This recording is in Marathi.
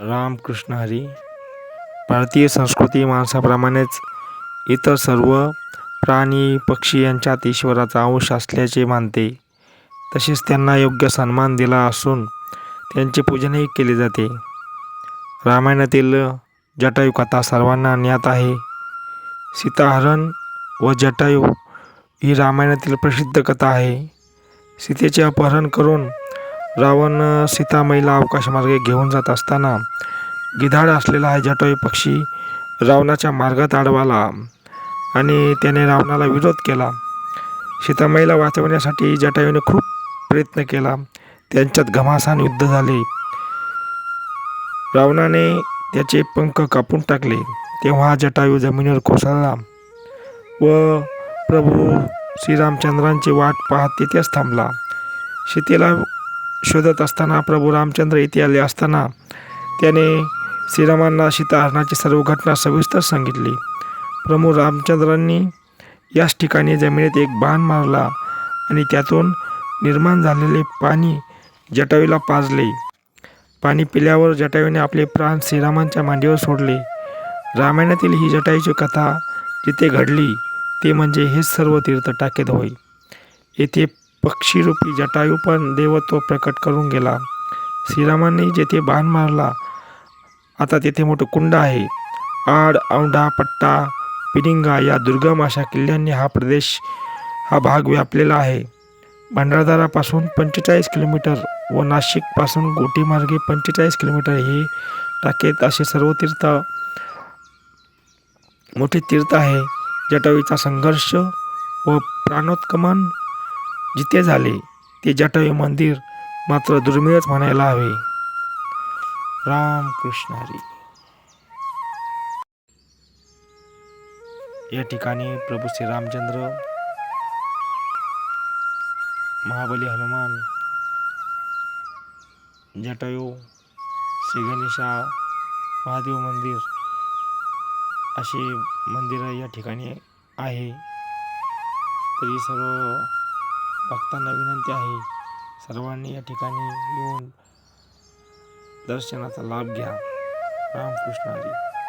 रामकृष्ण हरी. भारतीय संस्कृती माणसाप्रमाणेच इतर सर्व प्राणी पक्षी यांच्यात ईश्वराचा अंश असल्याचे मानते. तसेच त्यांना योग्य सन्मान दिला असून त्यांचे पूजनही केले जाते. रामायणातील जटायू कथा सर्वांना ज्ञात आहे. सीताहरण व जटायू ही रामायणातील प्रसिद्ध कथा आहे. सीतेचे अपहरण करून रावण सीतामाईला अवकाशमार्गे घेऊन जात असताना गिधाड असलेला हा जटायू पक्षी रावणाच्या मार्गात अडवाला आणि त्याने रावणाला विरोध केला. सीतामाईला वाचवण्यासाठी जटायूने खूप प्रयत्न केला. त्यांच्यात घमासान युद्ध झाले. रावणाने त्याचे पंख कापून टाकले. तेव्हा जटायू जमिनीवर कोसळला व प्रभू श्रीरामचंद्रांची वाट पाहत तिथेच थांबला. सीतेला शोधत असताना प्रभू रामचंद्र इथे आले असताना त्याने श्रीरामांना सीताहरणाची सर्व घटना सविस्तर सांगितली. प्रभू रामचंद्रांनी याच ठिकाणी जमिनीत एक बाण मारला आणि त्यातून निर्माण झालेले पाणी जटावीला पाजले. पाणी पिल्यावर जटावीने आपले प्राण श्रीरामांच्या मांडीवर सोडले. रामायणातील ही जटाईची कथा जिथे घडली ते म्हणजे हेच सर्व तीर्थ टाकेत होय. येथे पक्षीरूपी जटायू पण देवत्व प्रकट करून गेला. श्रीरामांनी जेथे बाण मारला आता तेथे मोठं कुंड आहे. आड औंढा पट्टा पिरिंगा या दुर्गम अशा किल्ल्यांनी हा प्रदेश हा भाग व्यापलेला आहे. भंडारदारापासून पंचेचाळीस किलोमीटर व नाशिकपासून गोटीमार्गे पंचेचाळीस किलोमीटर हे टाकेत असे सर्व तीर्थ मोठे तीर्थ आहे. जटायूचा संघर्ष व प्राणोत्कमन जिथे झाले ते जटायू मंदिर मात्र दुर्मिळच म्हणायला हवे. राम कृष्ण हरी. या ठिकाणी प्रभू श्री रामचंद्र महाबली हनुमान जटायू श्री गणेशा महादेव मंदिर अशी मंदिरं या ठिकाणी आहे. तरी सर्व भक्तांना विनंती आहे. सर्वांनी या ठिकाणी येऊन दर्शनाचा लाभ घ्या. रामकृष्ण हरी.